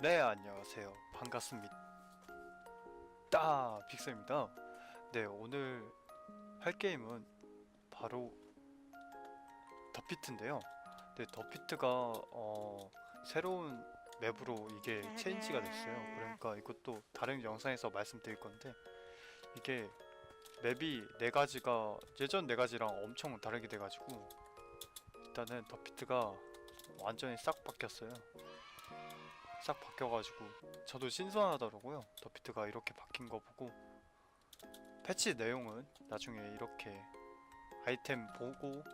네 안녕하세요. 반갑습니다. 따 빅스입니다. 네 오늘 할 게임은 바로 더피트인데요. 네 더피트가 어 새로운 맵으로 이게 체인지가 됐어요. 그러니까 이것도 다른 영상에서 말씀드릴 건데 이게 맵이 네 가지가 예전 네 가지랑 엄청 다르게 돼가지고 일단은 더피트가 완전히 싹 바뀌었어요 싹 바뀌어가지고 저도 신선하더라고요. 더피트가 이렇게 바뀐 거 보고 패치 내용은 나중에 이렇게 아이템 보고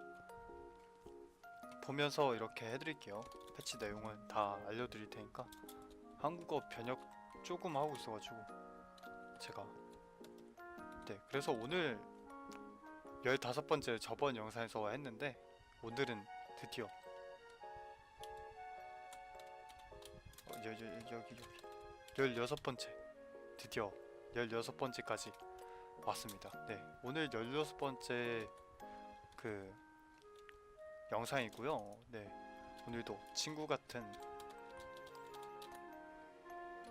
보면서 이렇게 해드릴게요. 패치 내용은 다 알려드릴 테니까. 한국어 번역 조금 하고 있어가지고 제가 네 그래서 오늘 15번째 저번 영상에서 했는데 오늘은 드디어 어, 여, 여, 여기 여기 열여섯 번째 드디어 열여섯 번째까지 왔습니다. 네 오늘 열여섯 번째 그 영상이고요. 네 오늘도 친구 같은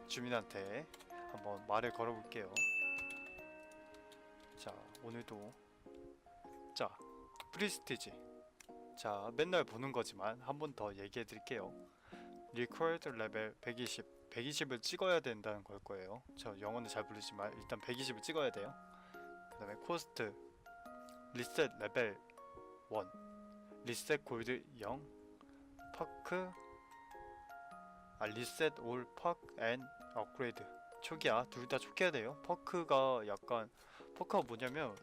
주민한테 한번 말을 걸어볼게요. 자 오늘도 자 프리스티지 자 맨날 보는 거지만 한 번 더 얘기해 드릴게요. 리퀘어드 레벨 120 120을 찍어야 된다는 걸 거예요. 저 영어는 잘 모르지만 일단 120을 찍어야 돼요. 그 다음에 코스트 리셋 레벨 1 리셋 골드 0 파크 아 리셋 올 파크 앤 업그레이드. 초기야 둘 다 초기화 돼요. 퍼크가 약간 퍼크가 뭐냐면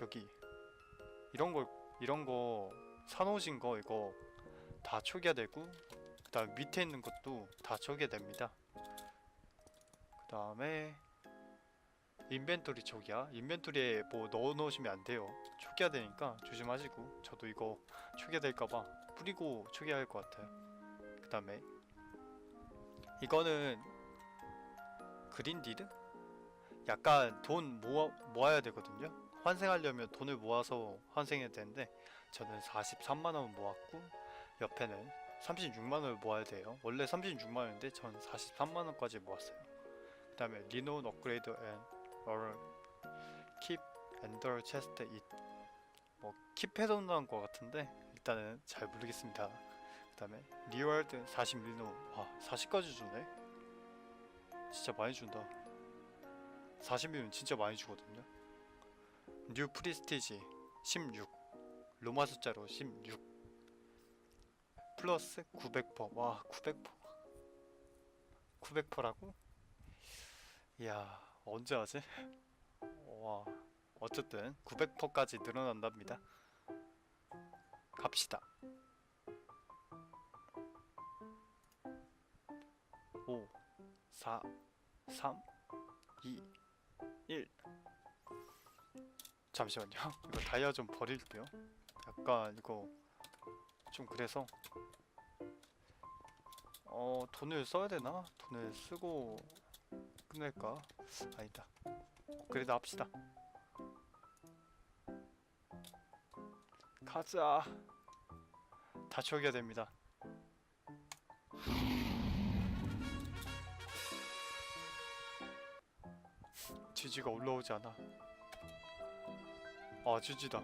여기 이런 걸 이런 거 사놓으신 거 이거 다 초기화되고 그 다음 밑에 있는 것도 다 초기화됩니다. 그 다음에 인벤토리 초기화 인벤토리에 뭐 넣어 놓으시면 안 돼요. 초기화되니까 조심하시고 저도 이거 초기화될까봐 뿌리고 초기화할 것 같아요. 그 다음에 이거는 그린디드? 약간 돈 모아, 모아야 되거든요. 환생하려면 돈을 모아서 환생해야 되는데 저는 43만 원 모았고 옆에는 36만 원을 모아야 돼요. 원래 36만 원인데 전 43만 원까지 모았어요. 그 다음에 리노 업그레이드 앤 or keep ender chest it 뭐 킵해둔다는 것 같은데 일단은 잘 모르겠습니다. 그 다음에 리월드 40 리노. 와 40까지 주네? 진짜 많이 준다. 40이면 진짜 많이 주거든요. 뉴 프리스티지 16 로마 숫자로 16 플러스 900퍼 와 900퍼 900퍼라고? 이야 언제 하지? 와 어쨌든 900퍼까지 늘어난답니다. 갑시다. 5 4 3 2 1 잠시만요. 이거 다이아 좀 버릴게요 약간 이거 좀 그래서 어 돈을 써야 되나? 돈을 쓰고 끝낼까? 아니다. 그래도 합시다. 가자. 다 채우게 됩니다. 지지가 올라오지 않아. 아 지지다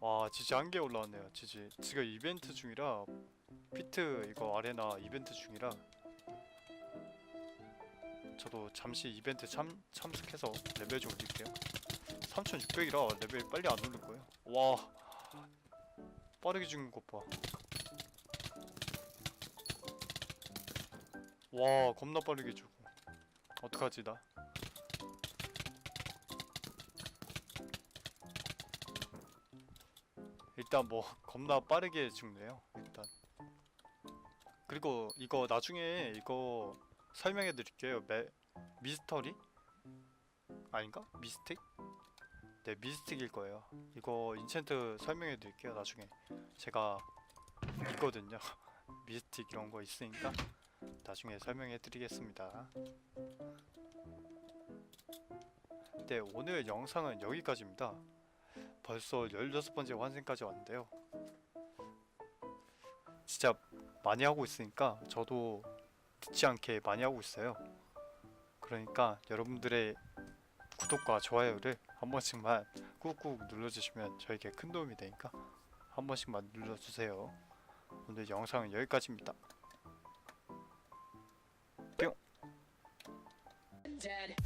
와 지지 한 개 올라왔네요 지지. 지금 이벤트 중이라 피트 이거 아레나 이벤트 중이라 저도 잠시 이벤트 참, 참석해서 레벨 좀 올릴게요. 3600이라 레벨 빨리 안 오를 거예요. 와 빠르게 죽는 것봐. 와 겁나 빠르게 죽어. 어떡하지 나 일단 뭐 겁나 빠르게 죽네요 일단. 그리고 이거 나중에 이거 설명해 드릴게요. 매, 미스터리? 아닌가? 미스틱? 네 미스틱일 거예요. 이거 인챈트 설명해 드릴게요 나중에. 제가 있거든요. 미스틱 이런 거 있으니까 나중에 설명해 드리겠습니다. 네 오늘 영상은 여기까지입니다 벌써 16번째 환생까지 왔는데요. 진짜 많이 하고 있으니까 저도 늦지 않게 많이 하고 있어요. 그러니까 여러분들의 구독과 좋아요를 한 번씩만 꾹꾹 눌러주시면 저에게 큰 도움이 되니까 한 번씩만 눌러주세요. 오늘 영상은 여기까지입니다. dead.